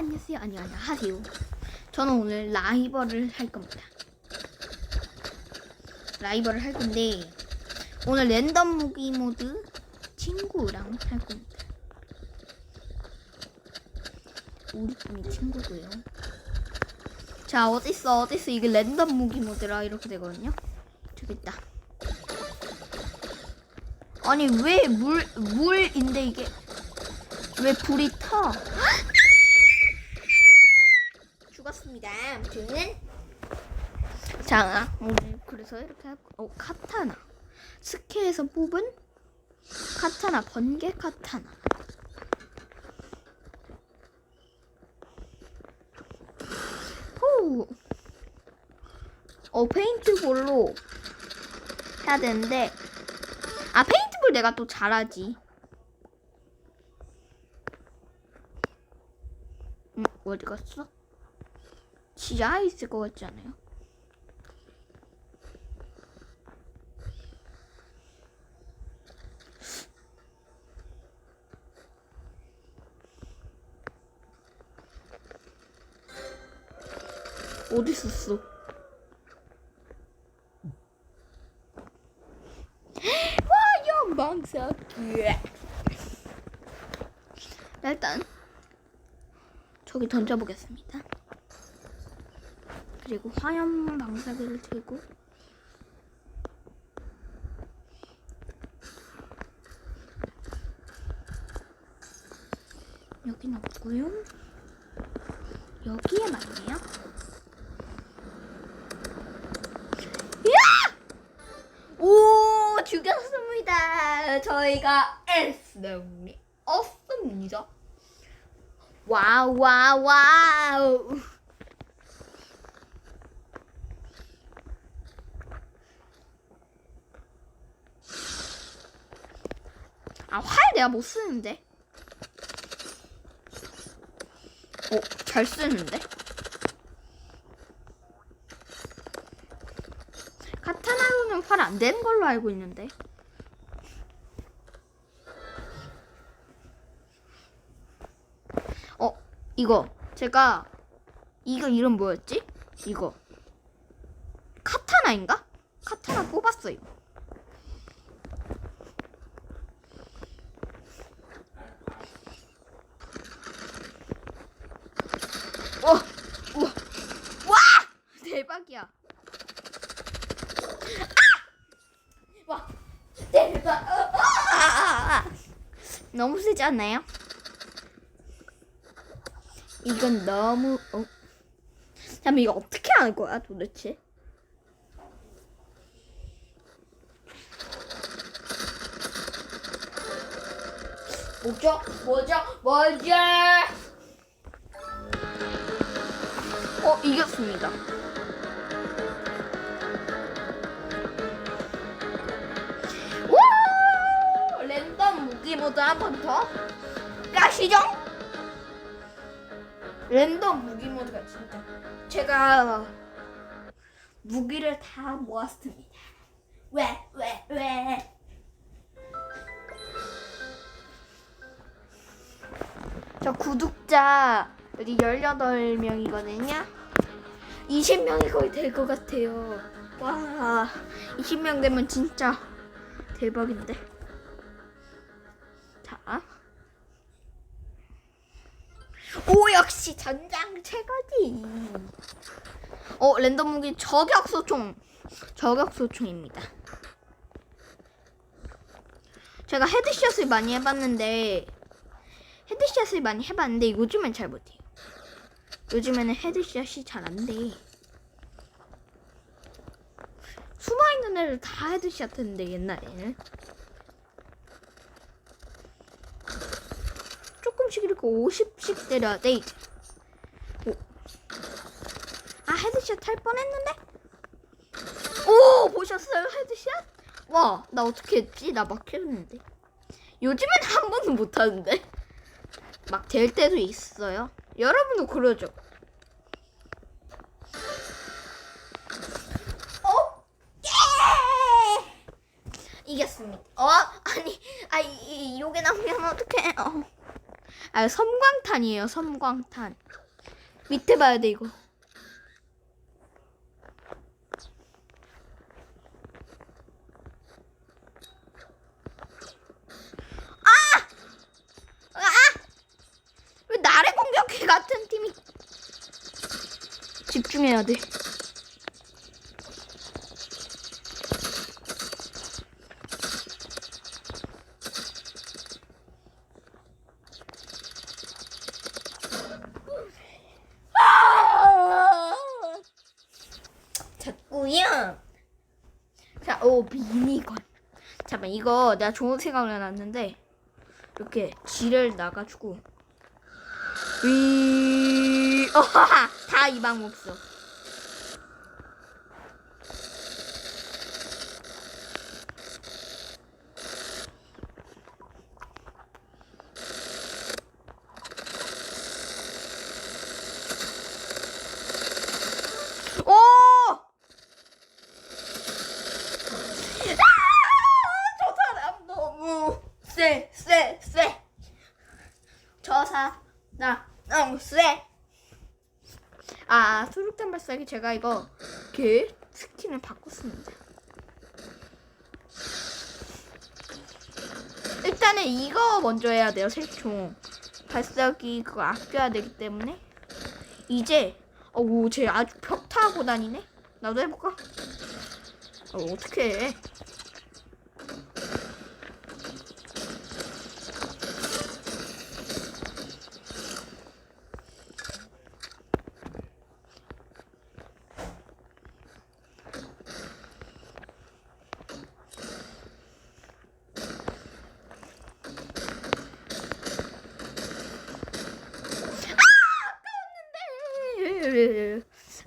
안녕하세요. 아니 아니 하세요. 저는 오늘 라이벌을 할 겁니다. 라이벌을 할 건데 오늘 랜덤 무기 모드 친구랑 할 겁니다. 우리 팀이 친구고요. 자 어딨어 어딨어 이게 랜덤 무기 모드라 이렇게 되거든요. 저기 있다. 아니 왜 물 물인데 이게 왜 불이 타? 아무튼 자 오늘 그래서 이렇게 할 거. 어 카타나 스케에서 뽑은 카타나 번개 카타나. 후. 어 페인트볼로 해야 되는데 아 페인트볼 내가 또 잘하지. 음 어디 갔어? 지하에 있을 것 같지 않아요? 어디 있었어? 와, 연방사기. 일단 저기 던져보겠습니다. 그리고 화염 방사기를 들고 여긴 없고요. 여기에 맞네요. 야! 오 죽였습니다. 저희가 했습니다. 없습니다. 와우 와우 와우. 아, 활 내가 못 쓰는데. 어, 잘 쓰는데? 카타나로는 활 안 되는 걸로 알고 있는데. 어, 이거. 제가, 이거 이름 뭐였지? 이거. 카타나인가? 카타나 뽑았어요. 와, 우와, 와, 대박이야. 아! 와, 대박. 아, 아, 아. 세지 않나요? 이건 너무. 어. 잠깐 이거 어떻게 하는 거야 도대체? 뭐죠? 뭐죠? 뭐죠? 어 이겼습니다. 더 가시죠. 랜덤 무기 모드가 진짜 제가 무기를 다 모았습니다. 왜 왜 왜? 저 구독자 여기 18명이거든요. 20명이 거의 될 것 같아요. 와, 20명 되면 진짜 대박인데. 역시 전장 최고지. 어, 랜덤 무기 저격 소총. 저격 소총입니다. 제가 헤드샷을 많이 해봤는데, 헤드샷을 많이 해봤는데 요즘엔 잘 못해요. 요즘에는 헤드샷이 잘 안 돼. 숨어 있는 애를 다 헤드샷 했는데 옛날에는 조금씩 이렇게 50씩 때려야 돼 이제. 오. 아 헤드샷 할 뻔했는데? 오 보셨어요 헤드샷? 와 나 어떻게 했지? 나 막혔는데. 요즘엔 한 번도 못 하는데. 막 될 때도 있어요. 여러분도 그러죠? 어? 예! 이겼습니다. 어? 아니, 아, 이, 이, 요게 나오면 어떡해. 어. 아 섬광탄이에요 섬광탄 밑에 봐야 돼 이거 아! 아! 왜 나를 공격해 같은 팀이 집중해야 돼 됐고요. 자, 오 미니건. 잠깐 이거 내가 좋은 생각을 해놨는데 이렇게 지를 나가지고 위, 어하하, 다이 방법 써. 오! 저 사람 너무 쎄, 쎄, 쎄. 저 사람 너무 쎄. 아, 발사기 제가 이거 이렇게 스킨을 바꿨습니다. 일단은 이거 먼저 해야 돼요, 새총. 발사기 그거 아껴야 되기 때문에. 이제, 어우, 쟤 아주 벽 타고 다니네? 나도 해볼까? 어, 어떻게 해?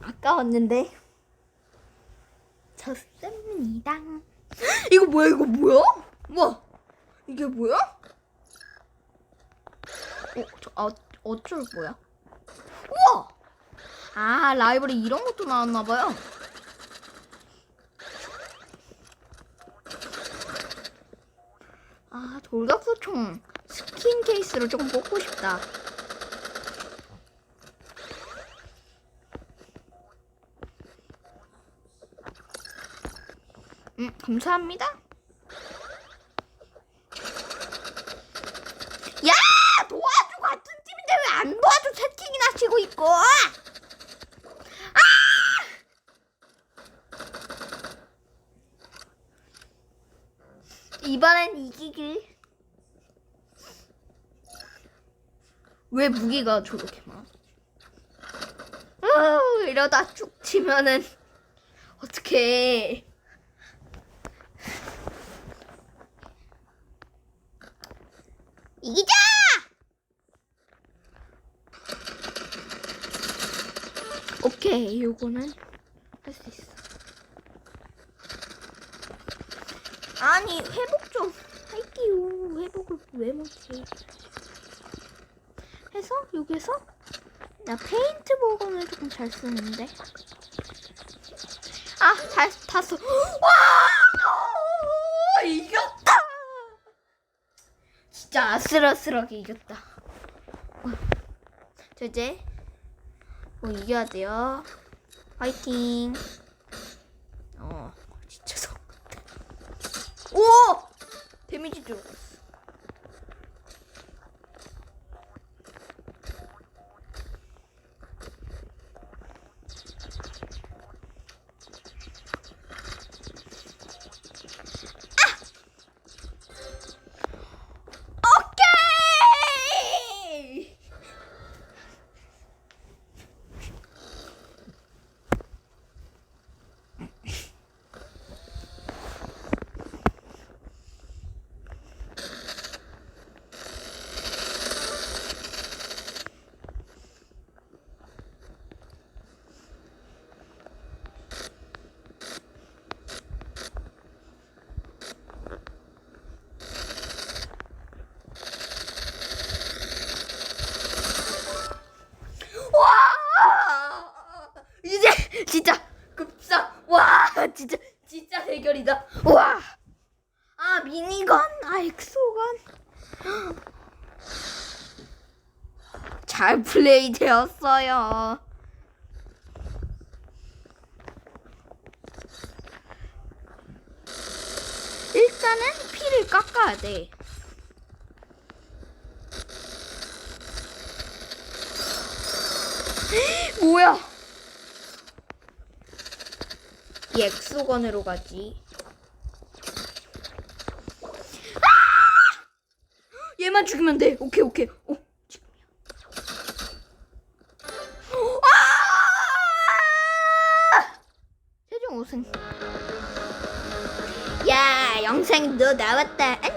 아까웠는데 졌습니다. 이거 뭐야? 이거 뭐야? 와 이게 뭐야? 어, 저, 아, 어쩔 거야? 우와! 아 라이벌이 이런 것도 나왔나 봐요. 아 돌격소총 스킨 케이스를 조금 뽑고 싶다. 감사합니다. 야! 도와줘! 같은 팀인데 왜 안 도와줘? 채팅이나 치고 있고! 아! 이번엔 이기길. 왜 무기가 저렇게 많아? 아, 이러다 쭉 치면은 어떡해. 이기자! 오케이, 요거는 할 수 있어. 아니, 회복 좀 할게요. 회복을 왜 못해? 해서 여기서 나 페인트 복원을 조금 잘 쓰는데. 아, 잘 탔어. 와! 오, 이겼다! 진짜 아슬아슬하게 이겼다. 어. 저 이제 뭐 이겨야 돼요. 파이팅. 어, 진짜 성. 오! 데미지 들어갔어. 오케이! 잘 플레이 되었어요. 일단은 피를 깎아야 돼. 뭐야? 이 엑소건으로 가지. 아! 얘만 죽이면 돼. 오케이 오케이. 어, 최